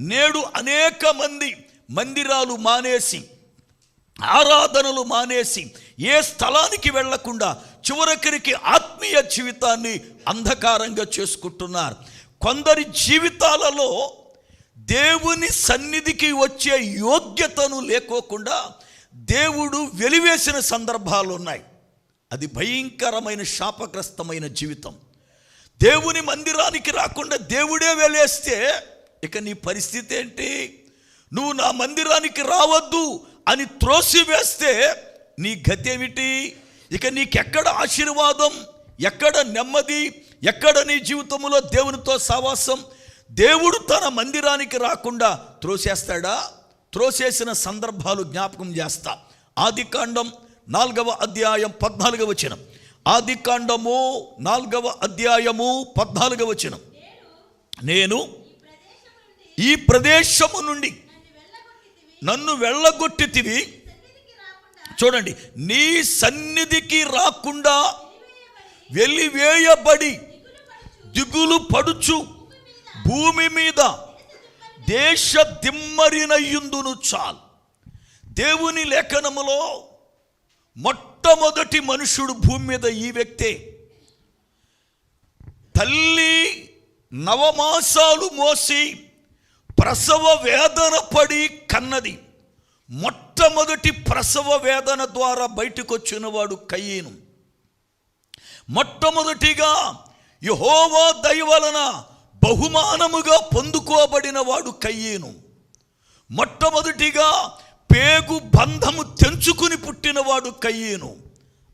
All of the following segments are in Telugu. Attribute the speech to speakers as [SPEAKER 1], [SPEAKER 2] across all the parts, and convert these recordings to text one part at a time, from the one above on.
[SPEAKER 1] నేడు అనేక మంది మందిరాలు మానేసి ఆరాధనలు మానేసి ఏ స్థలానికి వెళ్ళకుండా చివరకరికి ఆత్మీయ జీవితాన్ని అంధకారంగా చేసుకుంటున్నారు. కొందరి జీవితాలలో దేవుని సన్నిధికి వచ్చే యోగ్యతను లేకోకుండా దేవుడు వెలివేసిన సందర్భాలు ఉన్నాయి. అది భయంకరమైన శాపగ్రస్తమైన జీవితం. దేవుని మందిరానికి రాకుండా దేవుడే వెలేస్తే ఇక నీ పరిస్థితి ఏంటి? నువ్వు నా మందిరానికి రావద్దు అని త్రోసివేస్తే నీ గతేమిటి? ఇక నీకెక్కడ ఆశీర్వాదం? ఎక్కడ నెమ్మది? ఎక్కడ నీ జీవితంలో దేవునితో సావాసం? దేవుడు తన మందిరానికి రాకుండా త్రోసేస్తాడా? త్రోసేసిన సందర్భాలు జ్ఞాపకం చేస్తా. ఆదికాండం నాలుగవ అధ్యాయం పద్నాలుగవ వచనం. ఆదికాండము నాలుగవ అధ్యాయము పద్నాలుగవ వచనం. నేను ఈ ప్రదేశము నుండి నన్ను వెళ్ళగొట్టితివి. చూడండి నీ సన్నిధికి రాకుండా వెలివేయబడి దిగులు పడుచు. భూమి మీద దేశ దిమ్మరినయ్యుందును చాలు. దేవుని లేఖనములో మొట్టమొదటి మనుషుడు భూమి మీద ఈ వ్యక్తే. తల్లి నవమాసాలు మోసి ప్రసవ వేదన పడి కన్నది. మొట్టమొదటి ప్రసవ వేదన ద్వారా బయటకు వచ్చినవాడు కయ్యేను. మొట్టమొదటిగా యహోవా దయ వలన బహుమానముగా పొందుకోబడిన వాడు కయ్యేను. మొట్టమొదటిగా పేగు బంధము తెంచుకుని పుట్టినవాడు కయ్యేను.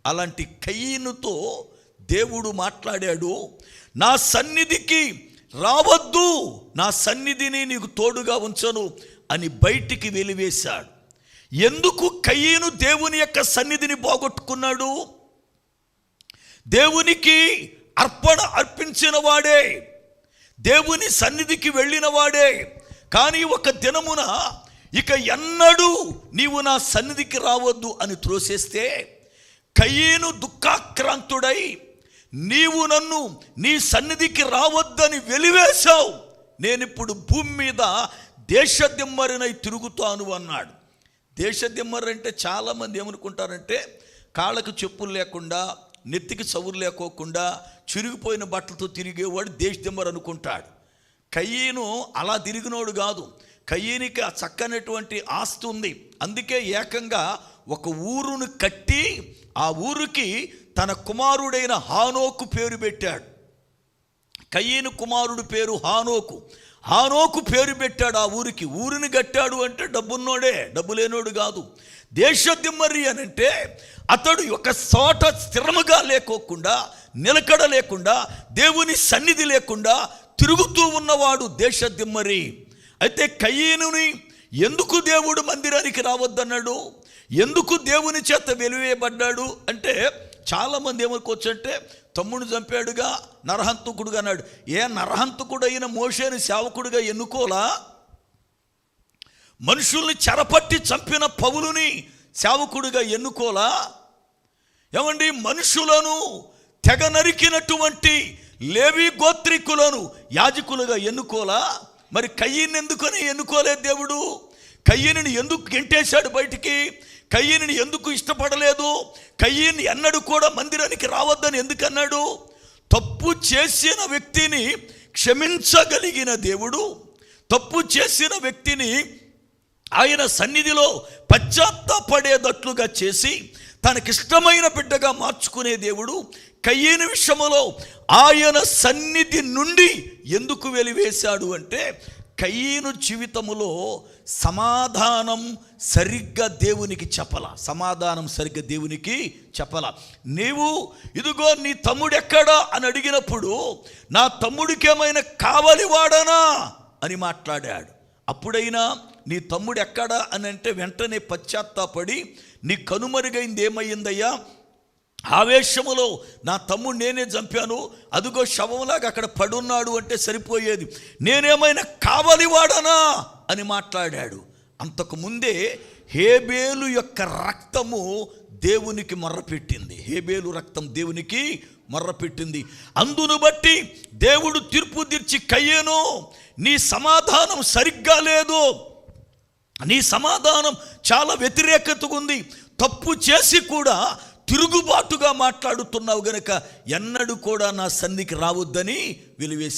[SPEAKER 1] అలాంటి కయ్యనుతో దేవుడు మాట్లాడాడు నా సన్నిధికి రావద్దు నా సన్నిధిని నీకు తోడుగా ఉంచను అని బయటికి వెలివేశాడు. ఎందుకు కయ్యను దేవుని యొక్క సన్నిధిని పోగొట్టుకున్నాడు దేవునికి అర్పణ అర్పించిన వాడే దేవుని సన్నిధికి వెళ్ళిన వాడే. కానీ ఒక దినమున ఇక ఎన్నడూ నీవు నా సన్నిధికి రావద్దు అని త్రోసేస్తే కయ్యేను దుఃఖాక్రాంతుడై నీవు నన్ను నీ సన్నిధికి రావద్దని వెలివేశావు. నేనిప్పుడు భూమి మీద దేశదిమ్మరినై తిరుగుతాను అన్నాడు. దేశదిమ్మరి అంటే చాలామంది ఏమనుకుంటారంటే కాళ్ళకు చెప్పులు లేకుండా నెత్తికి చవురు లేకోకుండా చిరిగిపోయిన బట్టలతో తిరిగేవాడు దేశదిమ్మరు అనుకుంటాడు. కయ్యను అలా తిరిగినోడు కాదు. కయ్యనికి ఆ చక్కనటువంటి ఆస్తి ఉంది. అందుకే ఏకంగా ఒక ఊరును కట్టి ఆ ఊరికి తన కుమారుడైన హానోకు పేరు పెట్టాడు. కయ్యను కుమారుడు పేరు హానోకు. హానోకు పేరు పెట్టాడు ఆ ఊరికి. ఊరిని కట్టాడు అంటే డబ్బున్నోడే డబ్బు లేనోడు కాదు. దేశదిమ్మరి అని అంటే అతడు ఒక చోట స్థిరముగా లేకోకుండా నిలకడ లేకుండా దేవుని సన్నిధి లేకుండా తిరుగుతూ ఉన్నవాడు దేశదిమ్మరి అయితే కయ్యనుని ఎందుకు దేవుడు మందిరానికి రావద్దన్నాడు? ఎందుకు దేవుని చేత వెలివేయబడ్డాడు? అంటే చాలామంది ఏమనుకోవచ్చు అంటే తమ్ముడు చంపాడుగా నరహంతకుడుగా అన్నాడు. ఏ నరహంతకుడు అయిన మోషేని సేవకుడిగా ఎన్నుకోలా మనుషుల్ని చెరపట్టి చంపిన పౌలుని సేవకుడిగా ఎన్నుకోలా ఏమండి మనుషులను తెగ నరికినటువంటి లేవి గోత్రికులను యాజకులుగా ఎన్నుకోలా మరి కయ్యని ఎందుకని ఎన్నుకోలేదు దేవుడు? కయ్యని ఎందుకు గెంటేశాడు బయటికి? కయ్యని ఎందుకు ఇష్టపడలేదు? కయ్యని ఎన్నడూ కూడా మందిరానికి రావద్దని ఎందుకు అన్నాడు? తప్పు చేసిన వ్యక్తిని క్షమించగలిగిన దేవుడు తప్పు చేసిన వ్యక్తిని ఆయన సన్నిధిలో పశ్చాత్తాపడేటట్లుగా చేసి తనకిష్టమైన బిడ్డగా మార్చుకునే దేవుడు కయ్యని విషయంలో ఆయన సన్నిధి నుండి ఎందుకు వెలివేశాడు అంటే కయ్యను జీవితములో సమాధానం సరిగ్గా దేవునికి చెప్పల. సమాధానం సరిగ్గా దేవునికి చెప్పల. నీవు ఇదిగో నీ తమ్ముడు ఎక్కడా అని అడిగినప్పుడు నా తమ్ముడికేమైనా కావాలి కావలి వాడనా అని మాట్లాడాడు. అప్పుడైనా నీ తమ్ముడు ఎక్కడా అని అంటే వెంటనే పశ్చాత్తాపడి నీ కనుమరుగైంది ఏమయ్యిందయ్యా ఆవేశములో నా తమ్ముడు నేనే చంపాను అదిగో శవంలాగా అక్కడ పడున్నాడు అంటే సరిపోయేది. నేనేమైనా కావలివాడనా? అని మాట్లాడాడు. అంతకుముందే హేబేలు యొక్క రక్తము దేవునికి మర్రపెట్టింది. హేబేలు రక్తం దేవునికి మర్రపెట్టింది. అందును బట్టి దేవుడు తీర్పు తీర్చి కయ్యేను నీ సమాధానం సరిగ్గా లేదు. నీ సమాధానం చాలా వ్యతిరేకతగా ఉంది. తప్పు చేసి కూడా తిరుగుబాటుగా మాట్లాడుతున్నావు గనక ఎన్నడూ కూడా నా సంధికి రావద్దని వెలివేశాడు